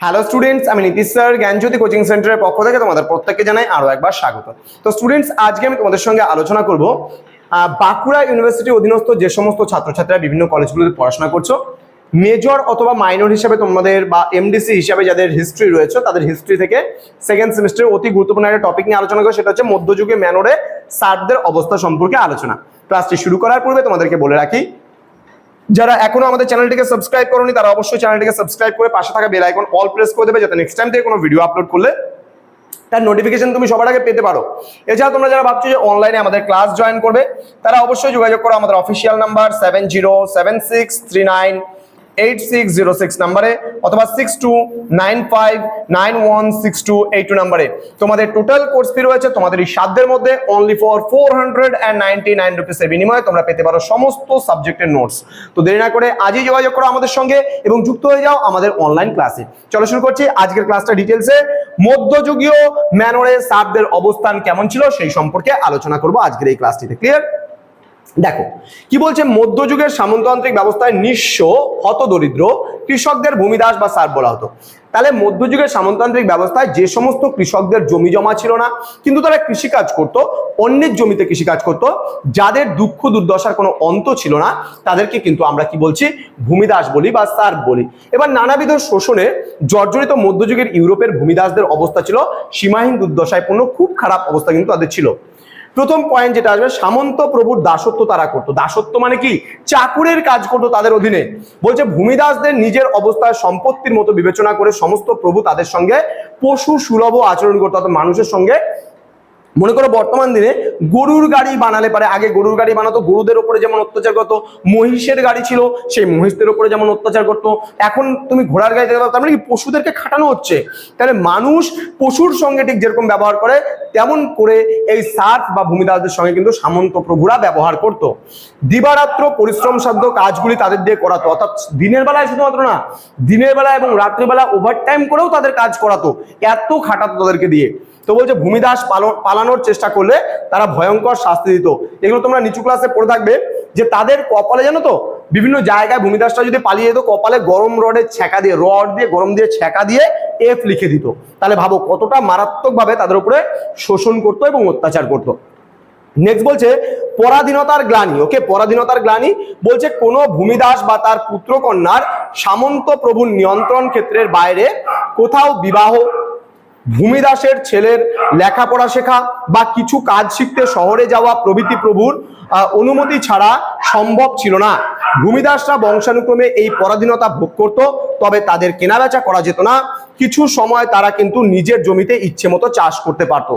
Hello students আমি Nitish sir, জ্ঞানজ্যোতি coaching সেন্টারের পক্ষ থেকে তোমাদের প্রত্যেককে জানাই আরও একবার স্বাগত। তো স্টুডেন্টস আজকে আমি তোমাদের সঙ্গে আলোচনা করব বাঁকুড়া ইউনিভার্সিটি অধীনস্থ যে সমস্ত ছাত্রছাত্রীরা বিভিন্ন কলেজগুলোতে পড়াশোনা করছ মেজর অথবা মাইনর হিসাবে তোমাদের বা এমডিসি হিসাবে যাদের হিস্ট্রি রয়েছে, তাদের হিস্ট্রি থেকে সেকেন্ড সেমিস্টারের অতি গুরুত্বপূর্ণ একটা টপিক নিয়ে আলোচনা করো সেটা হচ্ছে মধ্যযুগে ম্যানরে সার্ভদের অবস্থা সম্পর্কে আলোচনা। ক্লাসটি শুরু করার পূর্বে তোমাদেরকে বলে রাখি যারা এখনও আমাদের চ্যানেলটিকে সাবস্ক্রাইব করনি, তারা অবশ্যই চ্যানেলটিকে সাবস্ক্রাইব করে পাশে থাকা বেল আইকন অল প্রেস করে দেবে, যাতে নেক্সট টাইম থেকে কোনো ভিডিও আপলোড করলে তার নোটিফিকেশন তুমি সবার আগে পেতে পারো। এছাড়া তোমরা যারা ভাবছ যে অনলাইনে আমাদের ক্লাস জয়েন করবে, তারা অবশ্যই যোগাযোগ করো আমাদের official number seven zero seven six three nine eight six zero six নাম্বারে অথবা six two nine five nine one six two eight two নাম্বারে। তোমাদের টোটাল কোর্স ফি রয়েছে, তোমাদের এই সাধ্যের মধ্যে only for four hundred and ninety nine রুপিসের বিনিময়ে তোমরা পেতে পারো সমস্ত সাবজেক্টের নোটস তো দেরি না করে আজই যোগাযোগ করো আমাদের সঙ্গে এবং যুক্ত হয়ে যাও আমাদের অনলাইন ক্লাসে চলো শুরু করছি আজকের ক্লাসটা ডিটেলসে মধ্যযুগীয় ম্যানরে সাবদের অবস্থান কেমন ছিল সেই সম্পর্কে আলোচনা করব আজকের এই ক্লাসটিতে ক্লিয়ার দেখো, কি বলছে? মধ্যযুগের সামন্ততান্ত্রিক ব্যবস্থায় নিঃস্ব, হতদরিদ্র কৃষকদের ভূমিদাস বা সার বলা হতো তাহলে মধ্যযুগের সামন্ততান্ত্রিক ব্যবস্থায় যে সমস্ত কৃষকদের জমি জমা ছিল না, কিন্তু তারা কৃষিকাজ করত, অন্যের জমিতে কৃষিকাজ করত, যাদের দুঃখ দুর্দশার কোনো অন্ত ছিল না, তাদেরকে কিন্তু আমরা কি বলছি? ভূমিদাস বলি বা সার বলি। এবার নানাবিধ শোষণে জর্জরিত মধ্যযুগের ইউরোপের ভূমিদাসদের অবস্থা ছিল সীমাহীন দুর্দশায় পূর্ণ, খুব খারাপ অবস্থা কিন্তু তাদের ছিল। প্রথম পয়েন্ট যেটা আসবে, সামন্ত প্রভুর দাসত্ব তারা করতো। দাসত্ব মানে কি? চাকুরের কাজ করতো তাদের অধীনে। বলছে, ভূমিদাসদের নিজের অবস্থায় সম্পত্তির মতো বিবেচনা করে সমস্ত প্রভু তাদের সঙ্গে পশু সুলভ আচরণ করতো, অর্থাৎ মানুষের সঙ্গে। মনে করো, বর্তমান দিনে গরুর গাড়ি বানালে পারে। আগে গরুর গাড়ি বানাতো, গরুদের উপরে যেমন অত্যাচার করতো, মহিষের গাড়ি ছিল, সেই মহিষদের উপরে যেমন অত্যাচার করতো। এখন তুমি ঘোড়ার গাড়ি দেখতে পাবে তার মানে কি? পশুদেরকে খাটানো হচ্ছে। তাহলে মানুষ পশুর সঙ্গে ঠিক যেরকম ব্যবহার করে তেমন করে এই সার্ফ বা ভূমিদাসদের সঙ্গে কিন্তু সামন্ত প্রভুরা ব্যবহার করত। দিবারাত্র পরিশ্রম সাধ্য কাজগুলি তাদের দিয়ে করাতো। অর্থাৎ দিনের বেলায় শুধুমাত্র না, দিনের বেলা এবং রাত্রিবেলা ওভার টাইম করেও তাদের কাজ করাতো। এত খাটাতো তাদেরকে দিয়ে। তো বলছে, ভূমিদাস পালন পালানোর চেষ্টা করলে তারা ভয়ঙ্কর শাস্তি দিত। এগুলো তোমরা নিচু ক্লাসে পড়ে থাকবে যে তাদের কপালে জানো তো, বিভিন্ন জায়গায় ভূমিদাসটা যদি পালিয়ে যেত, কপালে গরম রডের ছ্যাঁকা দিয়ে, রড দিয়ে, গরম দিয়ে ছ্যাঁকা দিয়ে এফ লিখে দিত। তাহলে ভাবো কতটা মারাত্মকভাবে তাদের উপরে শোষণ করতো এবং অত্যাচার করতো। নেক্সট বলছে, পরাধীনতার গ্লানি। ওকে পরাধীনতার গ্লানি বলছে কোনো ভূমিদাস বা তার পুত্রকন্যার সামন্ত প্রভুর নিয়ন্ত্রণ ক্ষেত্রের বাইরে কোথাও বিবাহ, ভূমিদাসের ছেলের লেখাপড়া শেখা বা কিছু কাজ শিখতে শহরে যাওয়া প্রভৃতি প্রভুর অনুমতি ছাড়া সম্ভব ছিল না। ভূমিদাসরা বংশানুক্রমে এই পরাধীনতা ভোগ করত, তবে তাদের কেনাবেচা করা যেত না। কিছু সময় তারা কিন্তু নিজের জমিতে ইচ্ছে মতো চাষ করতে পারত।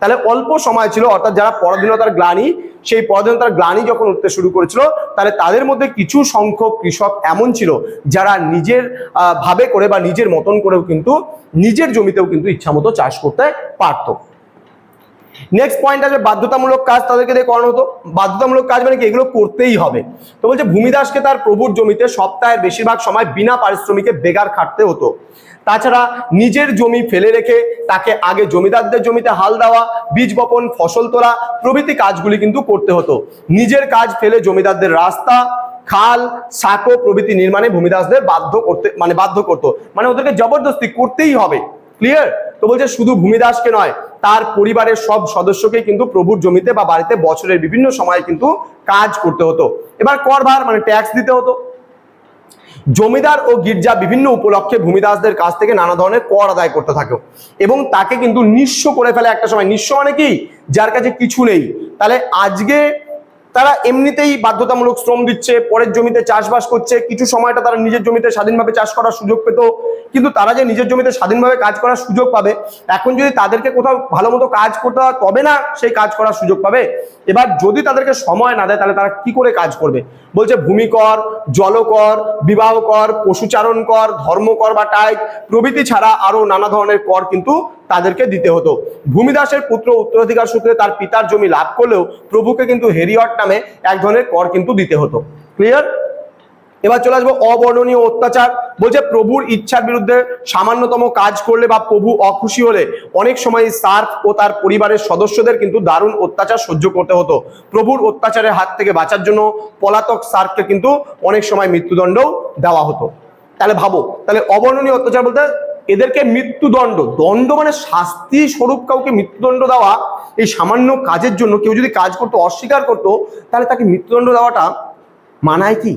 তাহলে অল্প সময় ছিল, অর্থাৎ যারা পরাধীনতার গ্লানি, সেই পরাধীনতার গ্লানি যখন উঠতে শুরু করেছিল, তাহলে তাদের মধ্যে কিছু সংখ্যক কৃষক এমন ছিল, যারা নিজের ভাবে করে বা নিজের মতন করেও কিন্তু নিজের জমিতেও কিন্তু ইচ্ছামতো চাষ করতে পারতো। নেক্সট পয়েন্ট আছে বাধ্যতামূলক কাজ, তাদেরকে দিয়ে করানো হতো। বাধ্যতামূলক কাজ মানে কি? এগুলো করতেই হবে। তো বলছে ভূমিদাসকে তার প্রভুর জমিতে সপ্তাহের বেশিরভাগ সময় বিনা পারিশ্রমিকে বেগার খাটতে হতো। তাছাড়া নিজের জমি ফেলে রেখে তাকে আগে জমিদারদের জমিতে হাল দেওয়া, বীজ বপন, ফসল তোলা, প্রভৃতি কাজগুলি কিন্তু করতে হতো। নিজের কাজ ফেলে জমিদারদের রাস্তা, খাল সাঁকো প্রভৃতি নির্মাণে ভূমিদাসদের বাধ্য করতে মানে বাধ্য করতো। মানে ওদেরকে জবরদস্তি করতেই হবে। ক্লিয়ার তো বলছে শুধু ভূমিদাসকে নয় তার পরিবারের সব সদস্যকে কিন্তু প্রভুর জমিতে বা বাড়িতে বছরের বিভিন্ন সময়ে কিন্তু কাজ করতে হতো। এবার কর ভার মানে ট্যাক্স দিতে হতো। জমিদার ও গির্জা বিভিন্ন উপলক্ষে ভূমিদাসদের কাছ থেকে নানা ধরনের কর আদায় করতে থাকে এবং তাকে কিন্তু নিঃস্ব করে ফেলে একটা সময়। নিঃস্ব মানে কি? যার কাছে কিছু নেই। তাহলে আজকে তারা এমনিতেই বাধ্যতামূলক শ্রম দিচ্ছে, পরের জমিতে চাষবাস করছে, কিছু সময়টা তারা নিজের জমিতে স্বাধীনভাবে চাষ করার সুযোগ পেত, কিন্তু তারা যে নিজের জমিতে স্বাধীনভাবে কাজ করার সুযোগ পাবে, এখন যদি তাদেরকে কোথাও ভালো মতো কাজ করতে তবে না সেই কাজ করার সুযোগ পাবে। এবার যদি তাদেরকে সময় না দেয়, তাহলে তারা কি করে কাজ করবে? বলছে ভূমিকর, জলকর বিবাহ কর পশুচারণ কর, ধর্মকর বা টাইট, প্রভৃতি ছাড়া আরও নানা ধরনের কর কিন্তু তাদেরকে দিতে হতো। ভূমিদাসের পুত্র উত্তরাধিকার সূত্রে তার পিতার জমি লাভ করলেও প্রভুকে কিন্তু হেরিয়ট নামে এক ধরনের কর কিন্তু দিতে হতো। ক্লিয়ার এবার চলে আসব অবর্ণনীয় অত্যাচার। বলছে, প্রভুর ইচ্ছার বিরুদ্ধে সামান্যতম কাজ করলে বা প্রভু অখুশি হলে অনেক সময় সার্ফ ও তার পরিবারের সদস্যদের কিন্তু দারুণ অত্যাচার সহ্য করতে হতো। প্রভুর অত্যাচারের হাত থেকে বাঁচার জন্য পলাতক সার্ফকে কিন্তু অনেক সময় মৃত্যুদণ্ডও দেওয়া হতো। তাহলে ভাবো, তাহলে অবর্ণনীয় অত্যাচার বলতে এদেরকে মৃত্যুদণ্ড। দণ্ড মানে শাস্তি স্বরূপ কাউকে মৃত্যুদণ্ড দেওয়া, এই সামান্য কাজের জন্য কেউ যদি কাজ করতে, অস্বীকার করতো, তাহলে তাকে মৃত্যুদণ্ড দেওয়াটা মানায় কি?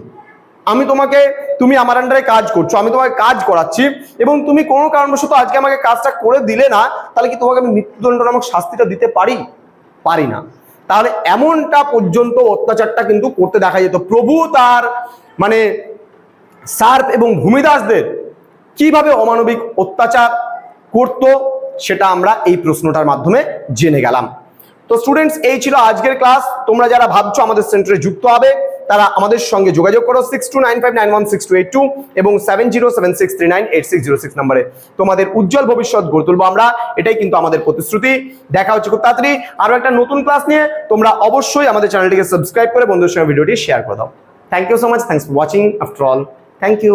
আমি তোমাকে, তুমি আমার আন্ডারে কাজ করছ, আমি তোমাকে কাজ করাচ্ছি, এবং তুমি কোনো কারণবশত আজকে আমাকে কাজটা করে দিলে না, তাহলে কি তোমাকে আমি মৃত্যুদণ্ড নামক শাস্তিটা দিতে পারি? পারি না। তাহলে এমনটা পর্যন্ত অত্যাচারটা কিন্তু করতে দেখা যেত। প্রভু তার মানে সার্প এবং ভূমিদাসদের কীভাবে অমানবিক অত্যাচার করত সেটা আমরা এই প্রশ্নটার মাধ্যমে জেনে গেলাম। তো স্টুডেন্টস এই ছিল আজকের ক্লাস তোমরা যারা ভাবছ আমাদের সেন্টারে যুক্ত হবে, তারা আমাদের সঙ্গে যোগাযোগ করো six two nine five nine one six two eight two এবং seven zero seven six three nine eight six zero six নাম্বারে। তোমাদের উজ্জ্বল ভবিষ্যৎ গড়ে তুলবো আমরা। এটাই কিন্তু আমাদের প্রতিশ্রুতি। দেখা হচ্ছে খুব তাড়াতাড়ি। আরও একটা নতুন ক্লাস নিয়ে তোমরা অবশ্যই আমাদের চ্যানেলটিকে সাবস্ক্রাইব করে বন্ধুদের সঙ্গে ভিডিওটি শেয়ার করে দাও। Thank you so much thanks for watching after all thank you